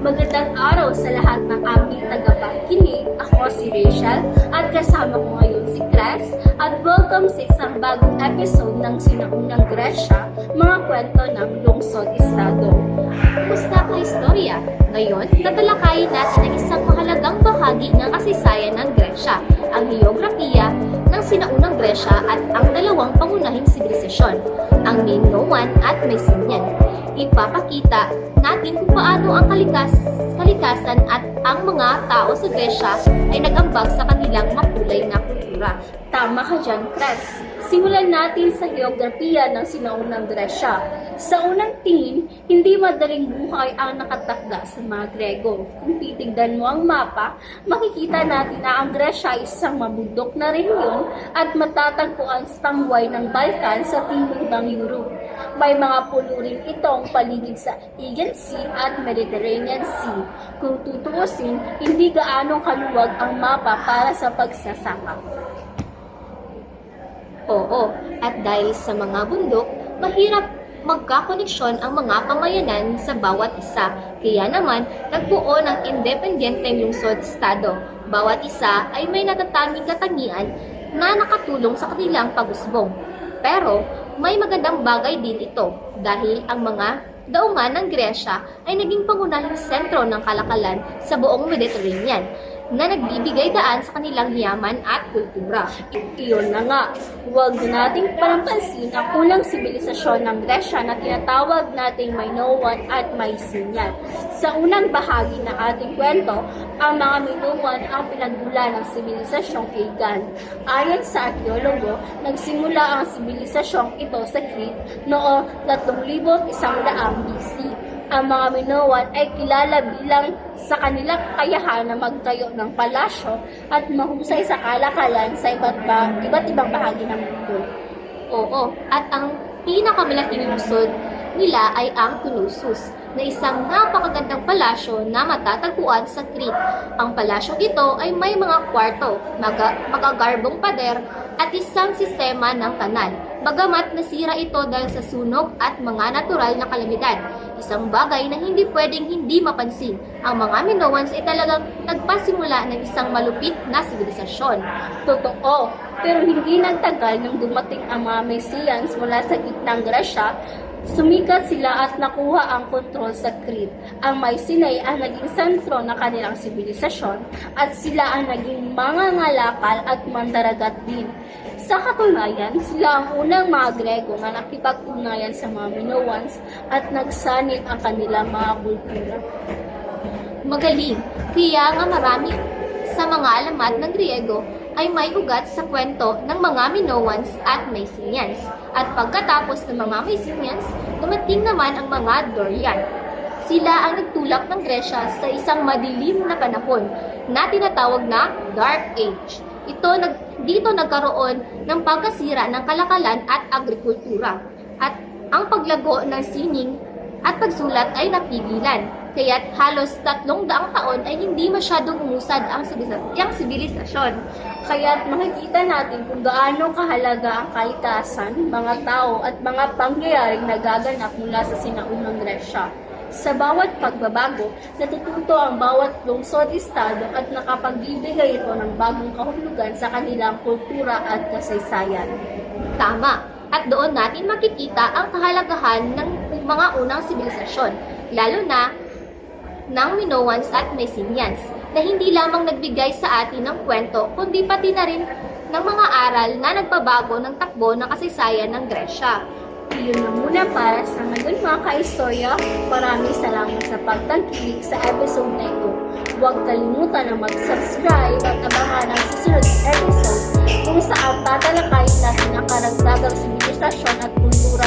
Magandang araw sa lahat ng aming tagapakinig. Ako si Rachel at kasama ko ngayon si Cres at welcome sa isang bagong episode ng Sinaunang Gresya, mga kwento ng Lungsod Estado. Kumusta ka istorya? Ngayon, tatalakayin natin ang isang mahalagang bahagi ng kasaysayan ng Gresya, ang geografiya ng Sinaunang Gresya at ang dalawang pangunahing sibilisasyon, ang Minoan at Mycenaean. Ipapakita natin kung paano ang kalikas, kalikasan at ang mga tao sa Gresya ay nagambag sa kanilang makulay na kultura. Tama ka dyan, Kres. Simulan natin sa geografiya ng sinaunang Gresya. Sa unang tingin, hindi madaling buhay ang nakatakda sa mga Grego. Kung titignan mo ang mapa, makikita natin na ang Gresya ay isang mabundok na rehiyon at matatagpuan sa tangway ng Balkan sa timog ng Europe. May mga pulo rin itong paligid sa Aegean Sea at Mediterranean Sea. Kung tutuusin, hindi gaano kaluwag ang mapa para sa pagsasaka. Oo, at dahil sa mga bundok, mahirap magkakoneksyon ang mga pamayanan sa bawat isa. Kaya naman, nagbuo ng independenteng lungsod-estado. Bawat isa ay may natatanging katangian na nakatulong sa kanilang pag-usbong. Pero, may magandang bagay din ito dahil ang mga daungan ng Gresya ay naging pangunahing sentro ng kalakalan sa buong Mediterranean na nagbibigay daan sa kanilang yaman at kultura. Iyon na nga, huwag na nating palampansin ang kulang sibilisasyon ng Gresya na tinatawag nating Minoan at Mycenaean. Sa unang bahagi ng ating kwento, ang mga Minoan ang pinagmula ng sibilisasyong Aegean. Ayon sa arkeologo, nagsimula ang sibilisasyong ito sa Crete noong 3,100 BC ang mga Minoan ay kilala bilang sa kanilang kakayahan na magtayo ng palasyo at mahusay sa kalakalan sa iba't, ba, iba't ibang bahagi ng mundo. Oo, at ang pinakamalaking lungsod nila ay ang Knossos, na isang napakagandang palasyo na matatagpuan sa Crete. Ang palasyong ito ay may mga kwarto, maga, magagarbong pader, at isang sistema ng kanal. Bagamat nasira ito dahil sa sunog at mga natural na kalamidad. Isang bagay na hindi pwedeng hindi mapansin. Ang mga Minoans ay talagang nagpasimula ng isang malupit na sibilisasyon. Totoo, pero hindi nagtagal nang dumating ang mga Messians mula sa gitnang Gresya, sumikat sila at nakuha ang kontrol sa Crete. Ang Mycenae ang naging sentro ng kanilang sibilisasyon at sila ang naging mga ngalakal at mandaragat din. Sa katunayan, sila ang unang mga Grego na nakipag-ugnayan sa mga Minoans at nagsanib ang kanilang mga kultura. Magaling, kaya nga marami sa mga alamat ng Griego ay may ugat sa kwento ng mga Minoans at Mycenaeans. At pagkatapos ng mga Mycenaeans, dumating naman ang mga Dorian. Sila ang nagtulak ng Gresya sa isang madilim na panahon na tinatawag na Dark Age. Ito nag, dito nagkaroon ng pagkasira ng kalakalan at agrikultura. At ang paglago ng sining at pagsulat ay napigilan. Kaya't halos tatlong daang taon ay hindi masyadong umusad ang ang sibilisasyon. Kaya't makikita natin kung gaano kahalaga ang kalikasan, mga tao at mga pangyayaring nagaganap mula sa sinaunang Gresya. Sa bawat pagbabago, natututo ang bawat lungsod-estado at nakapagbibigay ito ng bagong kahulugan sa kanilang kultura at kasaysayan. Tama. At doon natin makikita ang kahalagahan ng mga unang sibilisasyon, lalo na ng Minoans at Mycenaeans, na hindi lamang nagbigay sa atin ng kwento, kundi pati na rin ng mga aral na nagbabago ng takbo ng kasaysayan ng Gresya. Iyon na muna para sa ngayon mga kaistorya. Maraming salamat sa pagtangkilik sa episode na ito. Huwag kalimutan na mag-subscribe at abangan ang susunod episode kung saan tatalakayin natin ang karagdagang sibilisasyon at kultura